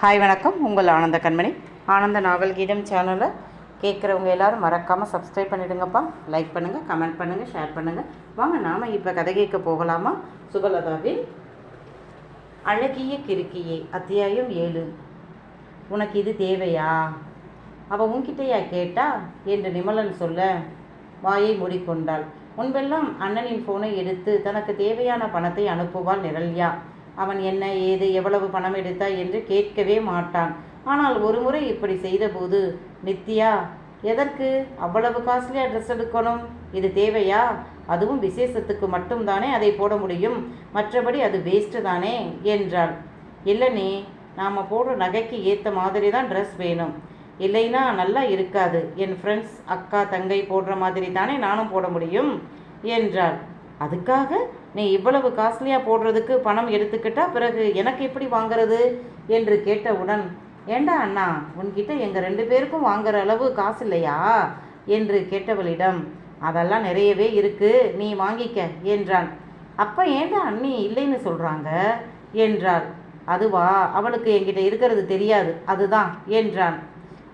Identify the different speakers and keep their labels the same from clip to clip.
Speaker 1: Hi வணக்கம். உங்கள் ஆனந்த கண்மணி. ஆனந்த நாவல் கீதம் சேனலை கேட்குறவங்க எல்லாரும் மறக்காமல் சப்ஸ்கிரைப் பண்ணிவிடுங்கப்பா லைக் பண்ணுங்கள் கமெண்ட் பண்ணுங்கள் ஷேர் பண்ணுங்கள் வாங்க நாம் இப்போ கதை கேட்க போகலாமா? சுபலதாவின் அழகிய கிறுக்கியே அத்தியாயம் ஏழு. உனக்கு இது தேவையா? அவள் உன்கிட்டயா கேட்டா? என்று நிமலன் சொல்ல வாயை மூடிக்கொண்டாள். முன்பெல்லாம் அண்ணனின் ஃபோனை எடுத்து தனக்கு தேவையான பணத்தை அனுப்புவாள் நிரல்யா. அவன் என்ன ஏது எவ்வளவு பணம் எடுத்தாய் என்று கேட்கவே மாட்டான். ஆனால் ஒரு முறை இப்படி செய்தபோது நித்யா எதற்கு? அவ்வளவு காஸ்ட்லியாக ட்ரெஸ் எடுக்கணும்? இது தேவையா? அதுவும் விசேஷத்துக்கு மட்டும்தானே அதை போட முடியும். மற்றபடி அது வேஸ்ட்டு தானே? என்றாள். இல்லைனே நாம் போடுற நகைக்கு ஏற்ற மாதிரி தான் ட்ரெஸ் வேணும். இல்லைன்னா நல்லா இருக்காது. என் ஃப்ரெண்ட்ஸ் அக்கா தங்கை போடுற மாதிரி தானே நானும் போட முடியும்? என்றாள். அதுக்காக? நீ இவ்வளவு காஸ்ட்லியாக போடுறதுக்கு பணம் எடுத்துக்கிட்டா பிறகு எனக்கு எப்படி வாங்குறது? என்று கேட்டவுடன் ஏண்டா அண்ணா உன்கிட்ட எங்கள் ரெண்டு பேருக்கும் வாங்குற அளவு காசு இல்லையா? என்று கேட்டவளிடம் அதெல்லாம் நிறையவே இருக்கு நீ வாங்கிக்க என்றான். அப்போ ஏண்டா அண்ணி இல்லைன்னு சொல்கிறாங்க என்றாள். அதுவா அவளுக்கு என்கிட்ட இருக்கிறது தெரியாது அதுதான் என்றான்.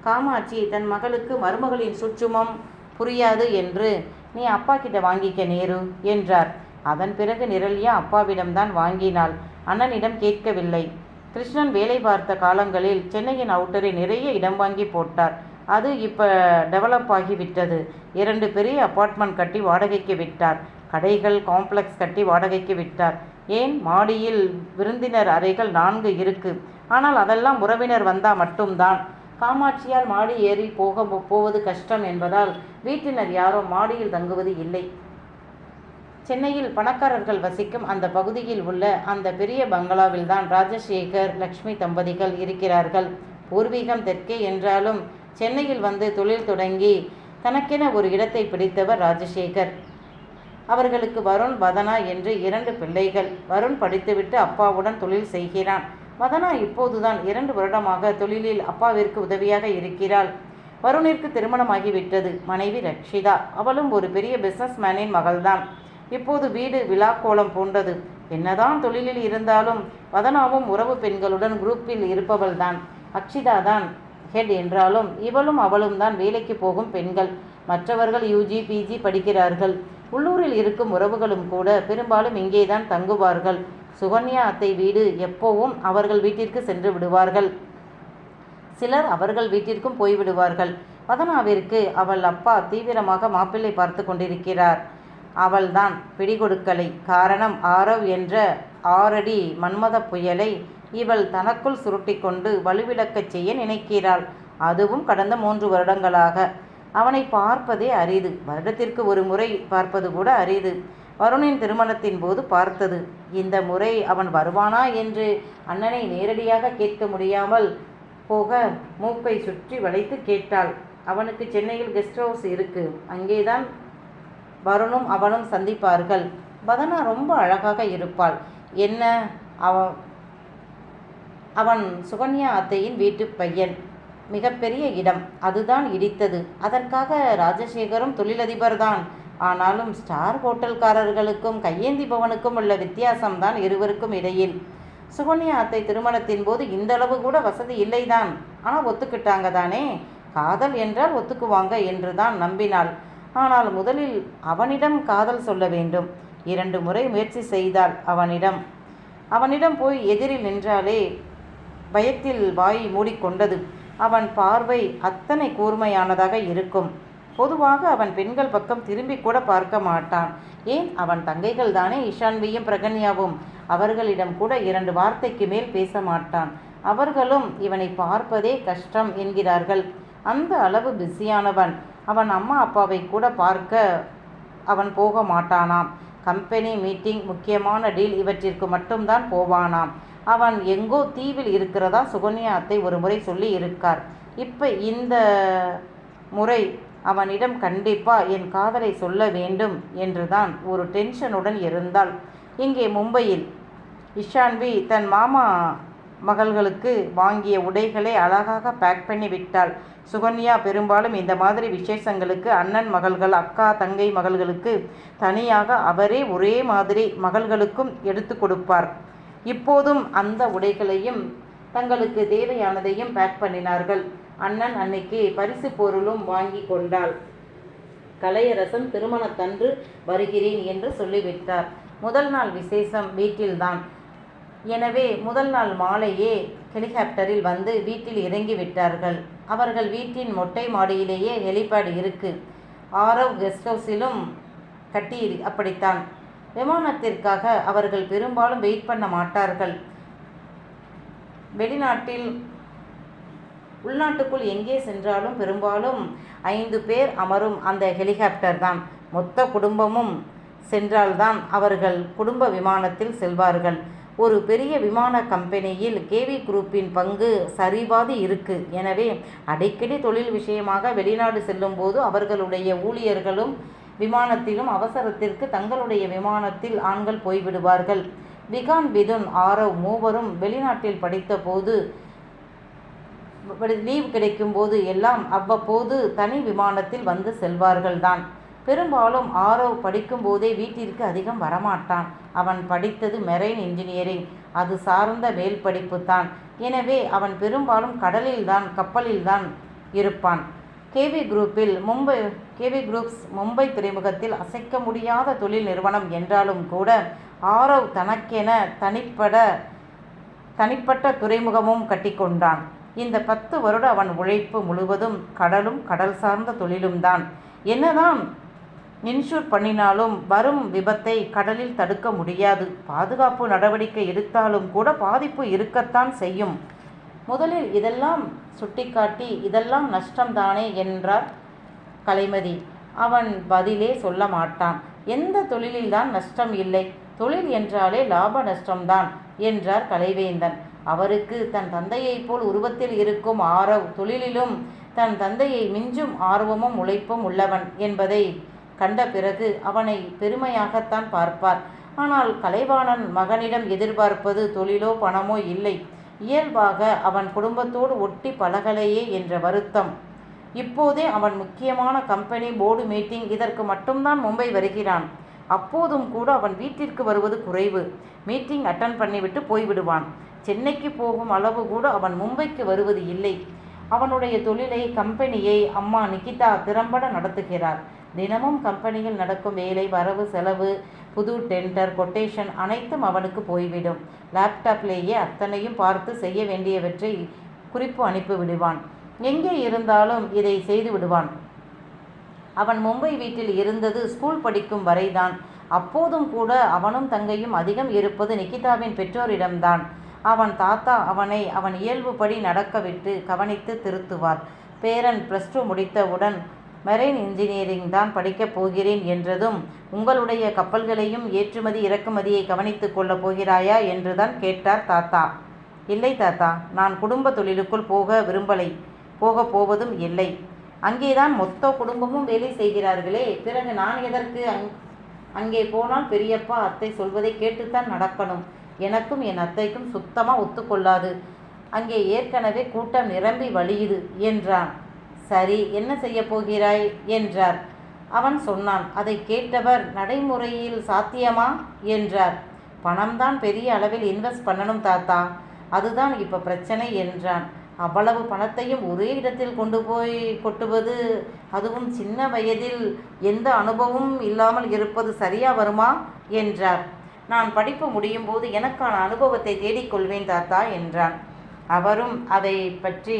Speaker 1: காமாட்சி தன் மகளுக்கு மருமகளின் சுற்றுமம் புரியாது என்று நீ அப்பா கிட்ட வாங்கிக்க நேரு என்றார். அதன் பிறகு நிரல்யா அப்பாவிடம்தான் வாங்கினாள். அண்ணனிடம் கேட்கவில்லை. கிருஷ்ணன் வேலை பார்த்த காலங்களில் சென்னையின் அவுட்டரை நிறைய இடம் வாங்கி போட்டார். அது இப்போ டெவலப் ஆகிவிட்டது. இரண்டு பெரிய அப்பார்ட்மெண்ட் கட்டி வாடகைக்கு விட்டார். கடைகள் காம்ப்ளெக்ஸ் கட்டி வாடகைக்கு விட்டார். ஏன்? மாடியில் விருந்தினர் அறைகள் நான்கு இருக்கு. ஆனால் அதெல்லாம் உறவினர் வந்தால் மட்டும்தான். காமாட்சியால் மாடி ஏறி போக போவது கஷ்டம் என்பதால் வீட்டினர் யாரும் மாடியில் தங்குவது இல்லை. சென்னையில் பணக்காரர்கள் வசிக்கும் அந்த பகுதியில் உள்ள அந்த பெரிய பங்களாவில்தான் ராஜசேகர் லக்ஷ்மி தம்பதிகள் இருக்கிறார்கள். பூர்வீகம் தெற்கே என்றாலும் சென்னையில் வந்து தொழில் தொடங்கி தனக்கென ஒரு இடத்தை பிடித்தவர் ராஜசேகர். அவர்களுக்கு வருண் வதனா என்று இரண்டு பிள்ளைகள். வருண் படித்துவிட்டு அப்பாவுடன் தொழில் செய்கிறான். வதனா இப்போதுதான் இரண்டு வருடமாக தொழிலில் அப்பாவிற்கு உதவியாக இருக்கிறாள். வருணிற்கு திருமணமாகிவிட்டது. மனைவி ரக்ஷிதா. அவளும் ஒரு பெரிய பிஸ்னஸ்மேனின் மகள்தான். இப்போது வீடு விழாக்கோலம் பூண்டது. என்னதான் தொழிலில் இருந்தாலும் வதனாவும் உறவு பெண்களுடன் குரூப்பில் இருப்பவள்தான். அக்ஷிதா தான் ஹெட் என்றாலும் இவளும் அவளும் தான் வேலைக்கு போகும் பெண்கள். மற்றவர்கள் யூஜி பிஜி படிக்கிறார்கள். உள்ளூரில் இருக்கும் உறவுகளும் கூட பெரும்பாலும் இங்கேதான் தங்குவார்கள். சுகன்யா அத்தை வீடு எப்போவும் அவர்கள் வீட்டிற்கு சென்று விடுவார்கள். சிலர் அவர்கள் வீட்டிற்கும் போய்விடுவார்கள். வதனாவிற்கு அவள் அப்பா தீவிரமாக மாப்பிள்ளை பார்த்து கொண்டிருக்கிறார். அவள்தான் பிடிகொடுக்கலை. காரணம் ஆரவ் என்ற ஆறடி மன்மத புயலை இவள் தனக்குள் சுருட்டி கொண்டு வலுவிளக்கச் செய்ய நினைக்கிறாள். அதுவும் கடந்த மூன்று வருடங்களாக. அவனை பார்ப்பதே அரிது. வருடத்திற்கு ஒரு முறை பார்ப்பது கூட அரிது. வருணின் திருமணத்தின் போது பார்த்தது. இந்த முறை அவன் வருவானா என்று அண்ணனை நேரடியாக கேட்க முடியாமல் போக மூக்கை சுற்றி வளைத்து கேட்டாள். அவனுக்கு சென்னையில் கெஸ்ட் ஹவுஸ் இருக்கு. அங்கேதான் வருணும் அவனும் சந்திப்பார்கள். பதனா ரொம்ப அழகாக இருப்பாள். என்ன? அவ அவன் சுகன்யா அத்தையின் வீட்டு பையன். மிகப்பெரிய இடம். அதுதான் இடித்தது. அதற்காக ராஜசேகரும் தொழிலதிபர்தான். ஆனாலும் ஸ்டார் ஹோட்டல்காரர்களுக்கும் கையேந்தி பவனுக்கும் உள்ள வித்தியாசம்தான் இருவருக்கும் இடையில். சுகன்யா அத்தை திருமணத்தின் போது இந்த அளவு கூட வசதி இல்லைதான். ஆனால் ஒத்துக்கிட்டாங்க தானே? காதல் என்றால் ஒத்துக்குவாங்க என்று தான் நம்பினாள். ஆனால் முதலில் அவனிடம் காதல் சொல்ல வேண்டும். இரண்டு முறை முயற்சி செய்தாள் அவனிடம். அவனிடம் போய் எதிரில் நின்றாலே பயத்தில் வாய் மூடிக்கொண்டது. அவன் பார்வை அத்தனை கூர்மையானதாக இருக்கும். பொதுவாக அவன் பெண்கள் பக்கம் திரும்பி கூட பார்க்க மாட்டான். ஏன்? அவன் தங்கைகள் தானே இஷான்வியும் பிரகன்யாவும். அவர்களிடம் கூட இரண்டு வார்த்தைக்கு மேல் பேச மாட்டான். அவர்களும் இவனை பார்ப்பதே கஷ்டம் என்கிறார்கள். அந்த அளவு பிஸியானவன். அவன் அம்மா அப்பாவை கூட பார்க்க அவன் போக மாட்டானாம். கம்பெனி மீட்டிங் முக்கியமான டீல் இவற்றிற்கு மட்டும்தான் போவானாம். அவன் எங்கோ தீவில் இருக்கிறதா சுகன்யா அத்தை ஒரு முறை சொல்லி இருக்கார். இப்போ இந்த முறை அவனிடம் கண்டிப்பா என் காதலை சொல்ல வேண்டும் என்றுதான் ஒரு டென்ஷனுடன் இருந்தாள். இங்கே மும்பையில் இஷான்வி தன் மாமா மகள்களுக்கு வாங்கிய உடைகளை அழகாக பேக் பண்ணி விட்டாள். சுகன்யா பெரும்பாலும் இந்த மாதிரி விசேஷங்களுக்கு அண்ணன் மகள்கள் அக்கா தங்கை மகள்களுக்கு தனியாக அவரே ஒரே மாதிரி மகள்களுக்கும் எடுத்து கொடுப்பார். இப்போதும் அந்த உடைகளையும் தங்களுக்கு தேவையானதையும் பேக் பண்ணினார்கள். அண்ணன் அன்னைக்கு பரிசு பொருளும் வாங்கி கொண்டாள். கலையரசன் திருமணத்தன்று வருகிறேன் என்று சொல்லிவிட்டார். முதல் நாள் விசேஷம் வீட்டில்தான். எனவே முதல் நாள் மாலையே ஹெலிகாப்டரில் வந்து வீட்டில் இறங்கி விட்டார்கள். அவர்கள் வீட்டின் மொட்டை மாடியிலேயே ஹெலிபேட் இருக்கு. ஆரவ் கெஸ்ட் ஹவுஸிலும் கட்டி அப்படித்தான். விமானத்திற்காக அவர்கள் பெரும்பாலும் வெயிட் பண்ண மாட்டார்கள். வெளிநாட்டில் உள்நாட்டுக்குள் எங்கே சென்றாலும் பெரும்பாலும் ஐந்து பேர் அமரும் அந்த ஹெலிகாப்டர் தான். மொத்த குடும்பமும் சென்றால்தான் அவர்கள் குடும்ப விமானத்தில் செல்வார்கள். ஒரு பெரிய விமான கம்பெனியில் கேவி குரூப்பின் பங்கு சரிபாதி இருக்கு. எனவே அடிக்கடி தொழில் விஷயமாக வெளிநாடு செல்லும்போது அவர்களுடைய ஊழியர்களும் விமானத்திலும் அவசரத்திற்கு தங்களுடைய விமானத்தில் ஆண்கள் போய்விடுவார்கள். விகான் விதுன் ஆரவ் மூவரும் வெளிநாட்டில் படித்தபோது லீவ் கிடைக்கும்போது எல்லாம் அவ்வப்போது தனி விமானத்தில் வந்து செல்வார்கள் தான் பெரும்பாலும் ஆரவ் படிக்கும்போதே வீட்டிற்கு அதிகம் வரமாட்டான். அவன் படித்தது மெரைன் இன்ஜினியரிங். அது சார்ந்த மேல் படிப்பு தான். எனவே அவன் பெரும்பாலும் கடலில்தான் கப்பலில்தான் இருப்பான். கேவி குரூப்பில் மும்பை கேவி குரூப்ஸ் மும்பை துறைமுகத்தில் அசைக்க முடியாத தொழில் நிறுவனம் என்றாலும் கூட ஆரவ் தனக்கென தனிப்பட தனிப்பட்ட துறைமுகமும் கட்டிக்கொண்டான். இந்த பத்து வருட அவன் உழைப்பு முழுவதும் கடலும் கடல் சார்ந்த தொழிலும் தான். என்னதான் இன்ஷூர் பண்ணினாலும் வரும் விபத்தை கடலில் தடுக்க முடியாது. பாதுகாப்பு நடவடிக்கை எடுத்தாலும் கூட பாதிப்பு இருக்கத்தான் செய்யும். முதலில் இதெல்லாம் சுட்டிக்காட்டி இதெல்லாம் நஷ்டம்தானே என்றார் கலைமதி. அவன் பதிலே சொல்ல மாட்டான். எந்த தொழிலில்தான் நஷ்டம் இல்லை. தொழில் என்றாலே லாப நஷ்டம்தான் என்றார் கலைவேந்தன். அவருக்கு தன் தந்தையைப் போல் உருவத்தில் இருக்கும் ஆரவ் தொழிலிலும் தன் தந்தையை மிஞ்சும் ஆர்வமும் உழைப்பும் உள்ளவன் என்பதை கண்ட பிறகு அவனை பெருமையாகத்தான் பார்ப்பார். ஆனால் கலைவாணன் மகனிடம் எதிர்பார்ப்பது தொழிலோ பணமோ இல்லை. இயல்பாக அவன் குடும்பத்தோடு ஒட்டி பழகலையே என்ற வருத்தம். இப்போதே அவன் முக்கியமான கம்பெனி போர்டு மீட்டிங் இதற்கு மட்டும்தான் மும்பை வருகிறான். அப்போதும் கூட அவன் வீட்டிற்கு வருவது குறைவு. மீட்டிங் அட்டன் பண்ணிவிட்டு போய்விடுவான். சென்னைக்கு போகும் அளவு கூட அவன் மும்பைக்கு வருவது இல்லை. அவனுடைய தொழிலை கம்பெனியை அம்மா நிகிதா திறம்பட நடத்துகிறார். தினமும் கம்பெனியில் நடக்கும் வேலை வரவு செலவு புது டெண்டர் கொட்டேஷன் அனைத்தும் அவனுக்கு போய்விடும். லேப்டாப்லேயே அத்தனையும் பார்த்து செய்ய வேண்டியவற்றை குறிப்பு அனுப்பி விடுவான். எங்கே இருந்தாலும் இதை செய்து விடுவான். அவன் மும்பை வீட்டில் இருந்தது ஸ்கூல் படிக்கும் வரைதான். அப்போதும் கூட அவனும் தங்கையும் அதிகம் இருப்பது நிகிதாவின் பெற்றோரிடம்தான். அவன் தாத்தா அவனை அவன் இயல்புபடி நடக்கவிட்டு கவனித்து திருத்துவார். பேரன் ப்ளஸ் டூ முடித்தவுடன் மெரைன் இன்ஜினியரிங் தான் படிக்கப் போகிறேன் என்றதும் உங்களுடைய கப்பல்களையும் ஏற்றுமதி இறக்குமதியை கவனித்துக் கொள்ளப் போகிறாயா என்றுதான் கேட்டார் தாத்தா. இல்லை தாத்தா நான் குடும்ப தொழிலுக்குள் போக விரும்பலை. போகப் போவதும் இல்லை. அங்கேதான் மொத்த குடும்பமும் வேலை செய்கிறார்களே. பிறகு நான் எதற்கு அங் அங்கே போனால் பெரியப்பா அத்தை சொல்வதை கேட்டுத்தான் நடக்கணும். எனக்கும் என் அத்தைக்கும் சுத்தமாக ஒத்துக்கொள்ளாது. அங்கே ஏற்கனவே கூட்டம் நிரம்பி வழியுது என்றான். சரி என்ன செய்ய போகிறாய்? என்றார். அவன் சொன்னான் அதை கேட்டவர் நடைமுறையில் சாத்தியமா? என்றார். பணம்தான் பெரிய அளவில் இன்வெஸ்ட் பண்ணணும் தாத்தா. அதுதான் இப்போ பிரச்சனை என்றான். அவ்வளவு பணத்தையும் ஒரே இடத்தில் கொண்டு போய் கொட்டுவது அதுவும் சின்ன வயதில் எந்த அனுபவமும் இல்லாமல் இருப்பது சரியா வருமா? என்றார். நான் படிப்பு முடியும் போது எனக்கான அனுபவத்தை தேடிக்கொள்வேன் தாத்தா என்றான். அவரும் அதை பற்றி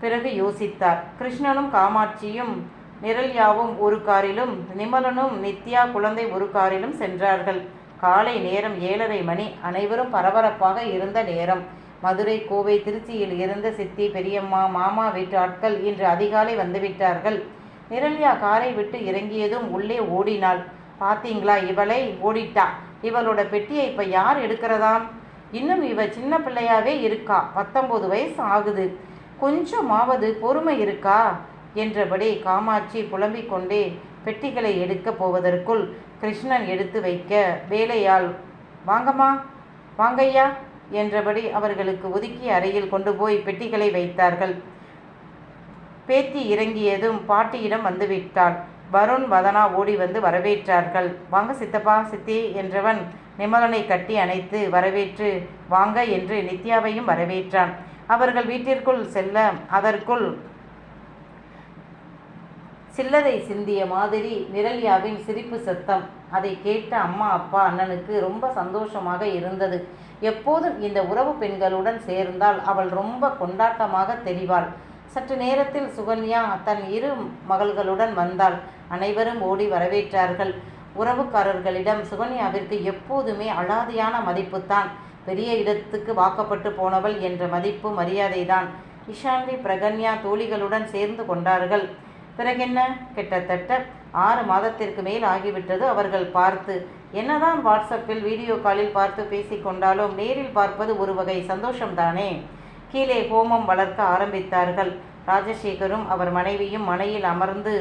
Speaker 1: பிறகு யோசித்தார். கிருஷ்ணனும் காமாட்சியும் நிரல்யாவும் ஒரு காரிலும் நிமலனும் நித்யா குழந்தை ஒரு காரிலும் சென்றார்கள். காலை நேரம் ஏழரை மணி. அனைவரும் பரபரப்பாக இருந்த நேரம். மதுரை கோவை திருச்சியில் இருந்த சித்தி பெரியம்மா மாமா வீட்டு ஆட்கள் இன்று அதிகாலை வந்துவிட்டார்கள். நிரல்யா காரை விட்டு இறங்கியதும் உள்ளே ஓடினாள். பாத்தீங்களா இவளை? ஓடிட்டா. இவளோட பெட்டியை இப்போ யார் எடுக்கிறதாம்? இன்னும் இவ சின்ன பிள்ளையாவே இருக்கா. பத்தொம்போது வயசு ஆகுது. கொஞ்சமாவது பொறுமை இருக்கா? என்றபடி காமாட்சி புலம்பிக் கொண்டே பெட்டிகளை எடுக்கப் போவதற்குள் கிருஷ்ணன் எடுத்து வைக்க வேலையால் வாங்கம்மா வாங்கய்யா என்றபடி அவர்களுக்கு ஒதுக்கி அறையில் கொண்டு போய் பெட்டிகளை வைத்தார்கள். பேத்தி இறங்கியதும் பாட்டியிடம் வந்துவிட்டாள். வருண் வதனா ஓடி வந்து வரவேற்றார்கள். வாங்க சித்தப்பா சித்தி என்றவன் நிமலனை கட்டி அணைத்து வரவேற்று வாங்க என்று நித்யாவையும் வரவேற்றான். அவர்கள் வீட்டிற்குள் செல்ல அதற்குள் சில்லறை சிந்திய மாதிரி நிரல்யாவின் சிரிப்பு சத்தம். அதை கேட்ட அம்மா அப்பா அண்ணனுக்கு ரொம்ப சந்தோஷமாக இருந்தது. எப்போதும் இந்த உறவு பெண்களுடன் சேர்ந்தால் அவள் ரொம்ப கொண்டாட்டமாக தெரிவாள் சற்று நேரத்தில் சுகன்யா தன் இரு மகள்களுடன் வந்தாள். அனைவரும் ஓடி வரவேற்றார்கள். உறவுக்காரர்களிடம் சுகன்யாவிற்கு எப்போதுமே அழாதியான மதிப்புத்தான். பெரிய இடத்துக்கு வாக்கப்பட்டு போனவள் என்ற மதிப்பு மரியாதைதான். இஷாந்தி பிரகன்யா தோழிகளுடன் சேர்ந்து கொண்டார்கள். பிறகென்ன? கிட்டத்தட்ட ஆறு மாதத்திற்கு மேல் ஆகிவிட்டது அவர்கள் பார்த்து. என்னதான் வாட்ஸ்அப்பில் வீடியோ காலில் பார்த்து பேசிக்கொண்டாலும் நேரில் பார்ப்பது ஒரு வகை சந்தோஷம்தானே? கீழே ஹோமம் வளர்க்க ஆரம்பித்தார்கள். ராஜசேகரும் அவர் மனைவியும் மனையில் அமர்ந்து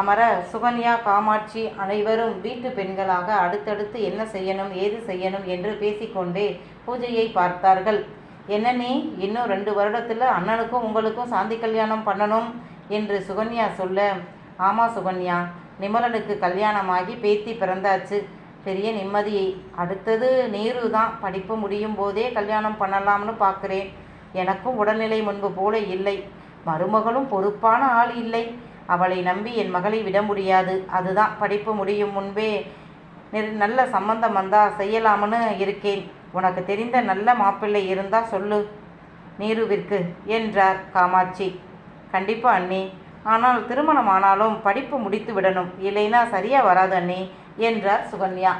Speaker 1: அமர சுகன்யா காமாட்சி அனைவரும் வீட்டு பெண்களாக அடுத்தடுத்து என்ன செய்யணும் ஏது செய்யணும் என்று பேசிக்கொண்டே பூஜையை பார்த்தார்கள். என்ன நீ? இன்னும் ரெண்டு வருடத்தில் அண்ணனுக்கும் உங்களுக்கும் சாந்தி கல்யாணம் பண்ணணும் என்று சுகன்யா சொல்ல. ஆமா சுகன்யா நிமலனுக்கு கல்யாணமாகி பேத்தி பிறந்தாச்சு. பெரிய நிம்மதியை அடுத்தது நீரு தான் படிப்பு முடியும் போதே கல்யாணம் பண்ணலாம்னு பார்க்குறேன் எனக்கும் உடல்நிலை முன்பு போல இல்லை. மருமகளும் பொறுப்பான ஆள் இல்லை. அவளை நம்பி என் மகளை விட முடியாது. அதுதான் படிப்பு முடியும் முன்பே நெ- நல்ல சம்பந்தம் வந்தா செய்யலாம்னு இருக்கேன். உனக்கு தெரிந்த நல்ல மாப்பிள்ளை இருந்தா சொல்லு. நீருவிற்கு என்றார் காமாட்சி. கண்டிப்பா அண்ணி. ஆனால் திருமணம் ஆனாலும் படிப்பு முடித்து விடணும். இல்லைன்னா சரியா வராது அண்ணி என்றார் சுகன்யா.